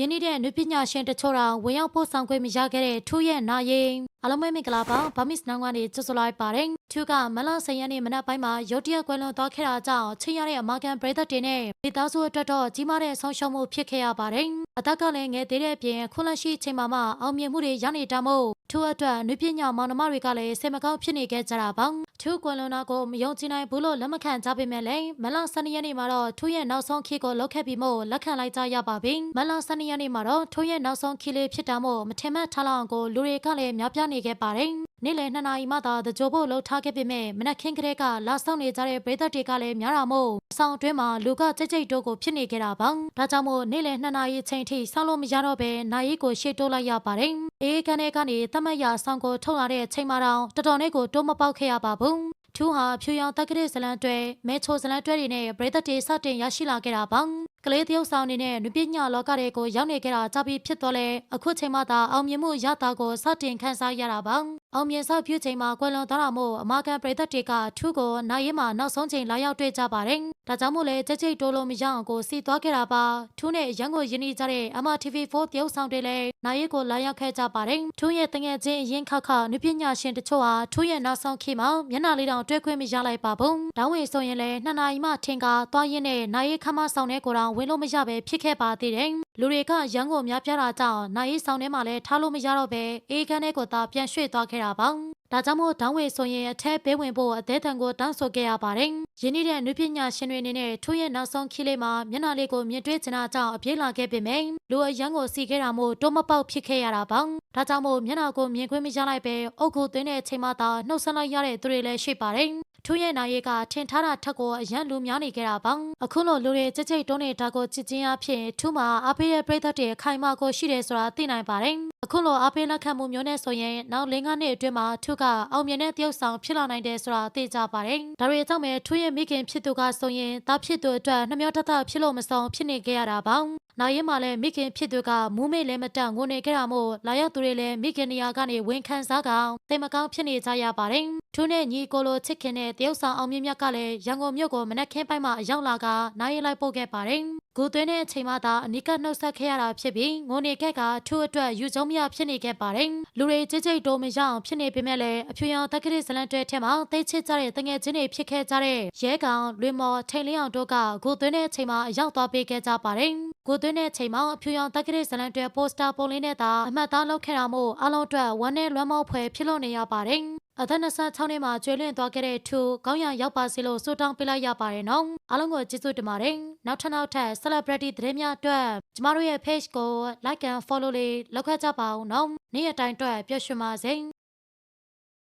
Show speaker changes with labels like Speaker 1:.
Speaker 1: ရင်းနှီးတဲ့နုပညာရှင်တချို့တော်ဝင်ရောက်ပို့ဆောင်ခွင့်မရခဲ့တဲ့ထူးရဲ့နာရင်အလုံးမဲမင်္ဂလာပါဗမစ်နောင်ကနေကြိုဆိုလိုက်ပါတယ် ထူးကမလဆယ်ရက်နေ့မနက်ပိုင်းမှာရုတ်တရက်ကွယ်လွန်သွားခဲ့တာကြောင့်ချင်းရတဲ့အမာကန်ပရိသတ်တွေနဲ့မိသားစုအတွက်တော့ကြီးမားတဲ့ဆုံးရှုံးမှုဖြစ်ခဲ့ရပါတယ်အသက်ကလည်းငယ်သေးတဲ့အပြင်ခုလက်ရှိအချိန်မှာမှအောင်မြင်မှုတွေရနေတာမို့ထူးအတွက်နုပညာမောင်နှမတွေကလည်းစိတ်မကောင်းဖြစ်နေခဲ့ကြတာပါထူးကွယ်လွန်တာကိုမယုံကြည်နိုင်ဘူးလို့လက်မခံကြပေမဲ့လည်းမလဆယ်ရက်နေ့မှာတော့ထူးရဲ့နောက်ဆုံးခေတ်ကိုလောက်ခဲ့ပြီးမို့လက်ခံလိုက်ကြရပါပြီမလဆယ်ရက်နေ့မှာတော့ထူးရဲ့နောက်ဆုံးခေတ်လေးဖြစ်တာမို့မထင်မှတ်ထားလောက်အောင်ကိုလူတွေကလည်းများပြားနေခဲ့ပါတယ် နေ့လယ်2နာရီမှသာတကြိုဖို့လှုပ်ထားခဲ့ပေမဲ့မနက်ခင်းကလေးကလာဆောင်နေကြတဲ့ပရိသတ်တွေကလည်းများတာမို့အဆောင်အတွင်းမှာလူကကြိတ်ကြိတ်တို့ကိုဖြစ်နေကြတာပါဒါကြောင့်မို့နေ့လယ်2နာရီချိန်ထိဆောင်းလို့မရတော့ဘဲနာရီကိုရှေ့တိုးလိုက်ရပါတယ်အေးကန်ထဲကနေတမတ်ရဆောင်ကိုထုတ်လာတဲ့ချိန်မှတော့တော်တော်လေးကိုတိုးမပေါက်ခဲ့ရပါဘူးထူးဟာဖြူရောင်တက်ကလေးဇလန်တွဲမဲချိုဇလန်တွဲတွေနဲ့ပရိသတ်တွေစတင်ရရှိလာခဲ့တာပါ ကလေးတယောက်ဆောင်အနေနဲ့နုပညာလောကတွေကိုရောက်နေကြတာကြပြီးဖြစ်တော့လေအခုချိန်မှသာအောင်မြင်မှုရတာကိုစတင်ခန်းစားရတာပါအောင်မြင်ဆောက်ပြုချိန်မှာကွယ်လွန်သွားတာမို့အမကန်ပရိသတ်တွေကထူးကိုနိုင်ရင်မှာနောက်ဆုံးချိန်လာရောက်တွေ့ကြပါတယ် ဒါကြောင့်မို့လေကြိတ်ကြိတ်တိုးလို့မရအောင်ကိုစီသွားခဲ့တာပါထူးနဲ့ရန်ကိုယင်းနေကြတဲ့ MRTV4 တယောက်ဆောင်တွေလည်းနိုင်ရင်ကိုလာရောက်ခဲ့ကြပါတယ်ထူးရဲ့တငယ်ချင်းရင်ခါခနုပညာရှင်တချို့ဟာထူးရဲ့နောက်ဆုံးခေတ်မှာမျက်နှာလေးတောင်တွေ့ခွင့်မရလိုက်ပါဘူးတောင်းဝင်ဆိုရင်လည်းနှစ်နာရီမှထင်ကားသွားရင်းနဲ့နိုင်ရင်ခမဆောင်တဲ့ကိုယ်တော်ဝင်လို့မရပဲဖြစ်ခဲ့ပါသေးတယ်လူတွေကရန်ကိုများပြားတာကြောင့်နိုင်ရင်ဆောင်ထဲမှာလည်းထားလို့မရတော့ပဲအေးခန်းထဲကိုသာပြန်ရွှေ့သွားခဲ့တာပါ ဒါကြောင့်မို့တောင်းဝေဆိုရင်အထက်ပေးဝင်ဖို့အသေးတန်ကိုတောင်းဆိုခဲ့ရပါတယ်။ယင်းနေတဲ့နုပညာရှင်တွေအနေနဲ့ထိုးရဲ့နောက်ဆုံးခီးလေးမှာမျက်နှာလေးကိုမြင်တွေ့ချင်တာကြောင့်အပြေးလာခဲ့ပေမယ့်လူအရန်ကိုစီခဲ့တာမို့တိုးမပေါက်ဖြစ်ခဲ့ရတာပါ။ဒါကြောင့်မို့မျက်နှာကိုမြင်ခွင့်မရလိုက်ပဲအုတ်ကိုသွင်းတဲ့အချိန်မှသာနှုတ်ဆက်လိုက်ရတဲ့သူတွေလည်းရှိပါတယ်။ထူးရဲ့နိုင်ရကထင်ထားတာထက်ကိုအရန်လူများနေကြတာပါအခုလိုလူတွေကြိတ်ကြိတ်တုံးနေတာကိုချစ်ချင်းအဖြစ်ထူးမှာအဖေရဲ့ပြိသက်တွေခိုင်မာကိုရှိတယ်ဆိုတာသိနိုင်ပါတယ် အခုလိုအဖေလက်ခံမှုမျိုးနဲ့ဆိုရင်နောက်လင်းကားနှစ်အတွင်းမှာထူးကအောင်မြင်တဲ့တယောက်ဆောင်ဖြစ်လာနိုင်တယ်ဆိုတာသိကြပါတယ်ဒါတွေကြောင့်ပဲထူးရဲ့မိခင်ဖြစ်သူကဆိုရင်တားဖြစ်သူအတွက်နှမျောတတဖြစ်လို့မဆောင်ဖြစ်နေကြရတာပါနောက်ရင်မှလည်းမိခင်ဖြစ်သူကမူးမေ့လည်းမတန့်ငိုနေကြတာမို့လာရောက်သူတွေလည်းမိခင်နေရာကနေဝန်ခံစားကောင်တိမ်မကောင်းဖြစ်နေကြရပါတယ်။ထူးနဲ့ညီကိုလိုချစ်ခင်တဲ့တယောက်ဆောင်အောင်မြင့်မြတ်ကလည်းရန်ကုန်မြို့ကိုမနက်ခင်းပိုင်းမှာရောက်လာကနိုင်ရင်လိုက်ပို့ခဲ့ပါတယ်။ ကိုသွင်းတဲ့အချိန်မှသာအနိကနှုတ်ဆက်ခဲ့ရတာဖြစ်ပြီးငိုနေခဲ့ကထူးအတွက်ယူကျုံမရဖြစ်နေခဲ့ပါတယ်။လူတွေကြိတ်ကြိတ်တိုးမရအောင်ဖြစ်နေပေမဲ့လည်းအဖြူရောင်တက္ကသိုလ်ဇလန်တွဲထဲမှာတိတ်ချစ်ကြတဲ့တငယ်ချင်းတွေဖြစ်ခဲ့ကြတဲ့ရဲကောင်လွင်မော်ထိန်လင်းအောင်တို့ကကိုသွင်းတဲ့အချိန်မှာရောက်သွားပေးခဲ့ကြပါတယ်။ကိုသွင်းတဲ့အချိန်မှာအဖြူရောင်တက္ကသိုလ်ဇလန်တွဲပိုစတာပုံလေးနဲ့သာအမှတ်သားလုပ်ခဲ့တာမို့အလုံးအတွက်ဝမ်းနဲ့လွမ်းမောက်ဖွယ်ဖြစ်လို့နေရပါတယ်။ အသက်26နှစ်မှာကျွေးလွင့်သွားခဲ့တဲ့ထူကောင်းရရောက်ပါစေလို့ဆုတောင်းပေးလိုက်ရပါတယ်နော်အားလုံးကိုကျေးဇူးတင်ပါတယ်နောက်ထပ်နောက်ထပ် celebrity သတင်းများအတွက်ကျမတို့ရဲ့ page ကို like and follow လေးလုပ်ခဲ့ကြပါဦးနော်နေ့ရက်တိုင်းအတွက်ပျော်ရွှင်ပါစေ